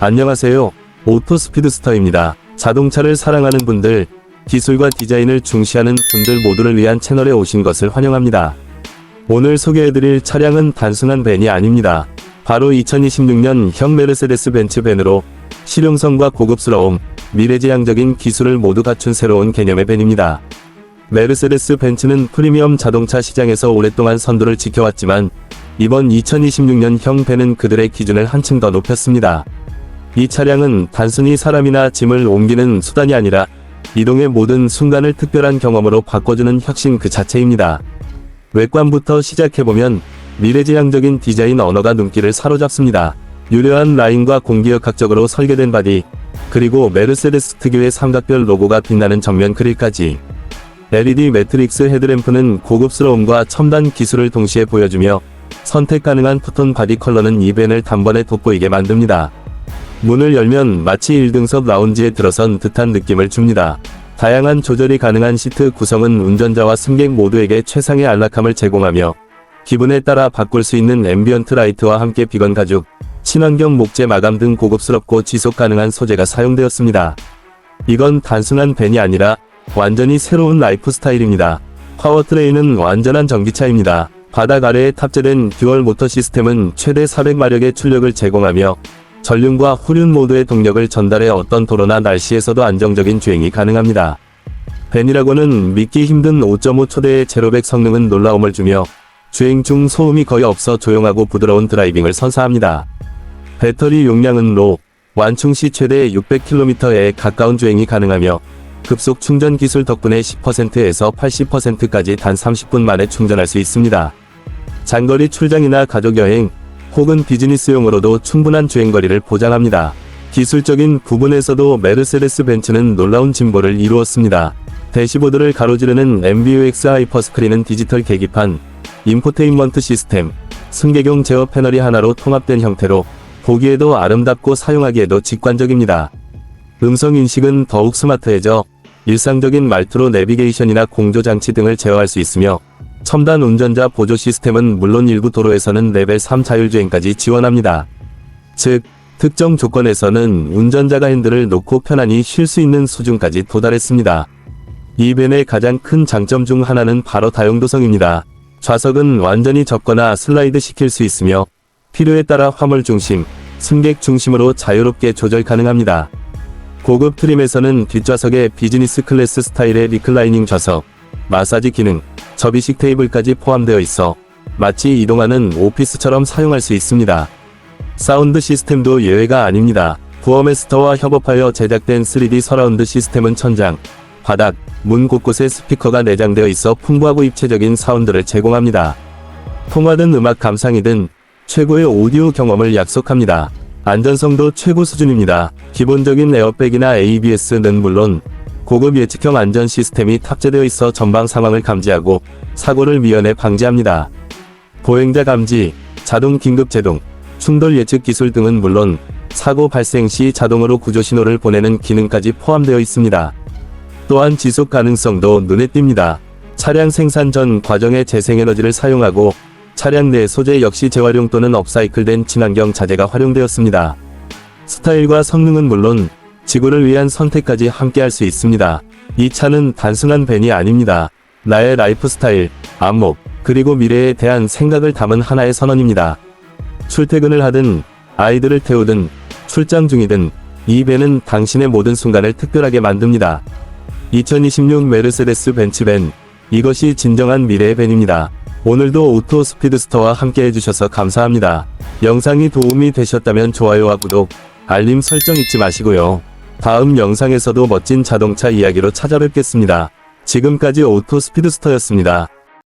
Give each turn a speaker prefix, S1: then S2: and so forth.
S1: 안녕하세요. 오토스피드스터입니다. 자동차를 사랑하는 분들, 기술과 디자인을 중시하는 분들 모두를 위한 채널에 오신 것을 환영합니다. 오늘 소개해드릴 차량은 단순한 밴이 아닙니다. 바로 2026년 형 메르세데스 벤츠 밴으로 실용성과 고급스러움, 미래지향적인 기술을 모두 갖춘 새로운 개념의 밴입니다. 메르세데스 벤츠는 프리미엄 자동차 시장에서 오랫동안 선두를 지켜왔지만 이번 2026년형 밴은 그들의 기준을 한층 더 높였습니다. 이 차량은 단순히 사람이나 짐을 옮기는 수단이 아니라 이동의 모든 순간을 특별한 경험으로 바꿔주는 혁신 그 자체입니다. 외관부터 시작해보면 미래지향적인 디자인 언어가 눈길을 사로잡습니다. 유려한 라인과 공기역학적으로 설계된 바디, 그리고 메르세데스 특유의 삼각별 로고가 빛나는 정면 그릴까지. LED 매트릭스 헤드램프는 고급스러움과 첨단 기술을 동시에 보여주며 선택 가능한 푸톤 바디 컬러는 이 밴을 단번에 돋보이게 만듭니다. 문을 열면 마치 1등석 라운지에 들어선 듯한 느낌을 줍니다. 다양한 조절이 가능한 시트 구성은 운전자와 승객 모두에게 최상의 안락함을 제공하며 기분에 따라 바꿀 수 있는 앰비언트 라이트와 함께 비건 가죽, 친환경 목재 마감 등 고급스럽고 지속 가능한 소재가 사용되었습니다. 이건 단순한 밴이 아니라 완전히 새로운 라이프 스타일입니다. 파워트레인은 완전한 전기차입니다. 바닥 아래에 탑재된 듀얼 모터 시스템은 최대 400마력의 출력을 제공하며 전륜과 후륜 모두의 동력을 전달해 어떤 도로나 날씨에서도 안정적인 주행이 가능합니다. 벤이라고는 믿기 힘든 5.5 초대의 제로백 성능은 놀라움을 주며 주행 중 소음이 거의 없어 조용하고 부드러운 드라이빙을 선사합니다. 배터리 용량은 로, 완충 시 최대 600km에 가까운 주행이 가능하며 급속 충전 기술 덕분에 10%에서 80%까지 단 30분 만에 충전할 수 있습니다. 장거리 출장이나 가족 여행, 혹은 비즈니스용으로도 충분한 주행거리를 보장합니다. 기술적인 부분에서도 메르세데스 벤츠는 놀라운 진보를 이루었습니다. 대시보드를 가로지르는 MBUX 하이퍼스크린은 디지털 계기판, 인포테인먼트 시스템, 승객용 제어 패널이 하나로 통합된 형태로 보기에도 아름답고 사용하기에도 직관적입니다. 음성 인식은 더욱 스마트해져 일상적인 말투로 내비게이션이나 공조 장치 등을 제어할 수 있으며 첨단 운전자 보조 시스템은 물론 일부 도로에서는 레벨 3 자율주행까지 지원합니다. 즉, 특정 조건에서는 운전자가 핸들을 놓고 편안히 쉴 수 있는 수준까지 도달했습니다. 이 벤의 가장 큰 장점 중 하나는 바로 다용도성입니다. 좌석은 완전히 접거나 슬라이드 시킬 수 있으며 필요에 따라 화물 중심, 승객 중심으로 자유롭게 조절 가능합니다. 고급 트림에서는 뒷좌석에 비즈니스 클래스 스타일의 리클라이닝 좌석, 마사지 기능, 접이식 테이블까지 포함되어 있어 마치 이동하는 오피스처럼 사용할 수 있습니다. 사운드 시스템도 예외가 아닙니다. 부어메스터와 협업하여 제작된 3D 서라운드 시스템은 천장, 바닥, 문 곳곳에 스피커가 내장되어 있어 풍부하고 입체적인 사운드를 제공합니다. 통화든 음악 감상이든 최고의 오디오 경험을 약속합니다. 안전성도 최고 수준입니다. 기본적인 에어백이나 ABS는 물론 고급 예측형 안전 시스템이 탑재되어 있어 전방 상황을 감지하고 사고를 미연에 방지합니다. 보행자 감지, 자동 긴급 제동, 충돌 예측 기술 등은 물론 사고 발생 시 자동으로 구조 신호를 보내는 기능까지 포함되어 있습니다. 또한 지속 가능성도 눈에 띕니다. 차량 생산 전 과정의 재생에너지를 사용하고 차량 내 소재 역시 재활용 또는 업사이클된 친환경 자재가 활용되었습니다. 스타일과 성능은 물론 지구를 위한 선택까지 함께 할 수 있습니다. 이 차는 단순한 밴이 아닙니다. 나의 라이프 스타일, 안목, 그리고 미래에 대한 생각을 담은 하나의 선언입니다. 출퇴근을 하든, 아이들을 태우든, 출장 중이든, 이 밴은 당신의 모든 순간을 특별하게 만듭니다. 2026 메르세데스 벤츠 밴, 이것이 진정한 미래의 밴입니다. 오늘도 오토 스피드스터와 함께 해주셔서 감사합니다. 영상이 도움이 되셨다면 좋아요와 구독, 알림 설정 잊지 마시고요. 다음 영상에서도 멋진 자동차 이야기로 찾아뵙겠습니다. 지금까지 오토 스피드스터였습니다.